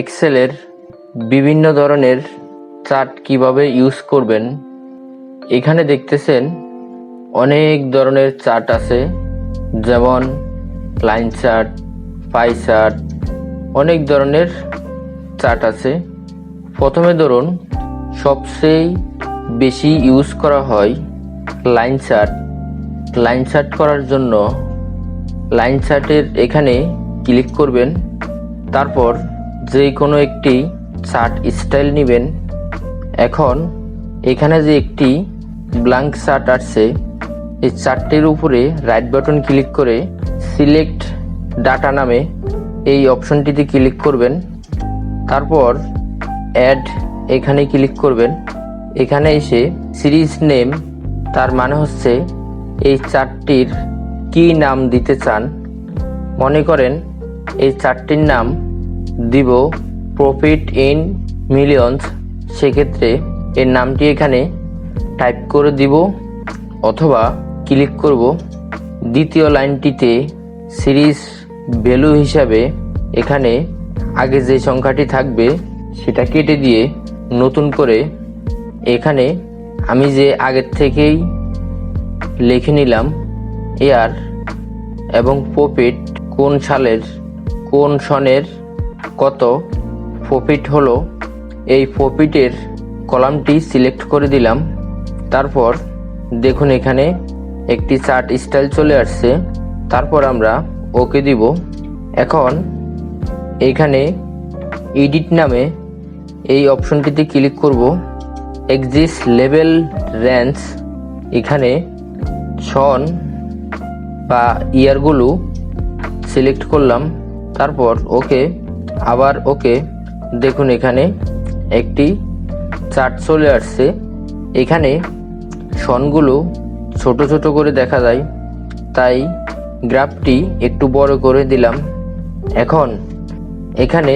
এক্সেলের বিভিন্ন ধরনের চার্ট কীভাবে ইউজ করবেন, এখানে দেখতেছেন অনেক ধরনের চার্ট আছে, যেমন লাইন চার্ট, পাই চার্ট, অনেক ধরনের চার্ট আছে। প্রথমে ধরুন, সবচেয়ে বেশি ইউজ করা হয় লাইন চার্ট। লাইন চার্ট করার জন্য লাইন চার্টের এখানে ক্লিক করবেন, তারপর যে কোনো একটি চার্ট স্টাইল নেবেন। এখন এখানে যে একটি ব্ল্যাঙ্ক চার্ট আসছে, এই চার্টটির উপরে রাইট বাটন ক্লিক করে সিলেক্ট ডাটা নামে এই অপশনটিতে ক্লিক করবেন। তারপর অ্যাড এখানে ক্লিক করবেন। এখানে এসে সিরিজ নেম তার মানে হচ্ছে এই চার্টটির কি নাম দিতে চান। মনে করেন এই চার্টটির নাম দিব প্রফিট ইন মিলিয়নস সেক্ষেত্রে এর নামটি এখানে টাইপ করে দিব অথবা ক্লিক করব। দ্বিতীয় লাইনটিতে সিরিজ ভ্যালু হিসাবে এখানে আগে যে সংখ্যাটি থাকবে সেটা কেটে দিয়ে নতুন করে এখানে আমি যে আগের থেকেই লিখে নিলাম এয়ার এবং প্রফিট কোন সালের, কোন সনের কত প্রফিট হলো, এই প্রফিটের কলামটি সিলেক্ট করে দিলাম। তারপর দেখুন এখানে একটি চার্ট স্টাইল চলে আসছে। তারপর আমরা ওকে দিব। এখন এইখানে এডিট নামে এই অপশনটিতে ক্লিক করব। এক্সিস লেভেল রেঞ্জ, এখানে সন বা ইয়ারগুলো সিলেক্ট করলাম। তারপর ওকে আবার ওকে দেখুন এখানে একটি চার্ট চলে আসছে। এখানে সনগুলো ছোট ছোট করে দেখা যায়। তাই গ্রাফটি একটু বড় করে দিলাম। এখন এখানে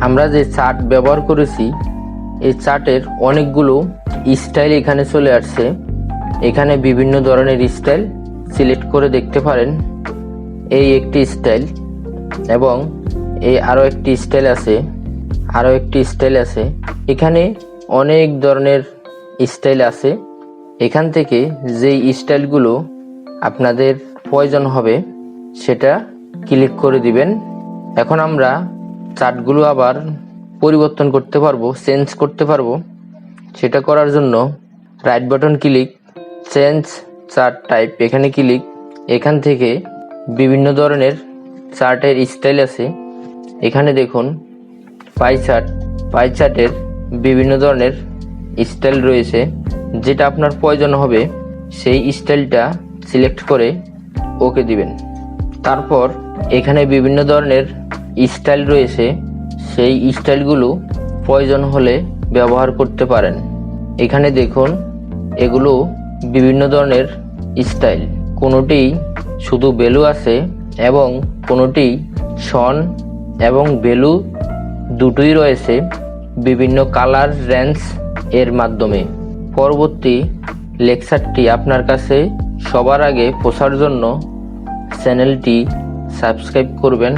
আমরা যে চার্ট ব্যবহার করেছি, এই চার্টের অনেকগুলো স্টাইল এখানে চলে আসছে। এখানে বিভিন্ন ধরনের স্টাইল সিলেক্ট করে দেখতে পারেন। এই একটি স্টাইল এবং এই আরও একটি স্টাইল আছে আরও একটি স্টাইল আছে। এখানে অনেক ধরনের স্টাইল আছে। এখান থেকে যেই স্টাইলগুলো আপনাদের প্রয়োজন হবে, সেটা ক্লিক করে দিবেন। এখন আমরা চার্টগুলো আবার পরিবর্তন করতে পারব, চেঞ্জ করতে পারব। সেটা করার জন্য right button click, change chart type এখানে ক্লিক। এখান থেকে বিভিন্ন ধরনের চার্টের স্টাইল আছে। এখানে দেখুন পাই চার্ট পাই চার্টের বিভিন্ন ধরনের স্টাইল রয়েছে। যেটা আপনার প্রয়োজন হবে, সেই স্টাইলটা সিলেক্ট করে ওকে দিবেন। তারপর এখানে বিভিন্ন ধরনের স্টাইল রয়েছে, সেই স্টাইলগুলো প্রয়োজন হলে ব্যবহার করতে পারেন। এখানে দেখুন, এগুলো বিভিন্ন ধরনের স্টাইল কোনোটি শুধু বেলু আছে এবং কোনোটি সন এবং ভ্যালু দুটোই রয়েছে বিভিন্ন কালার রেঞ্জ এর মাধ্যমে। পরবর্তী লেকচারটি আপনার কাছে সবার আগে পৌঁছার জন্য চ্যানেলটি সাবস্ক্রাইব করবেন।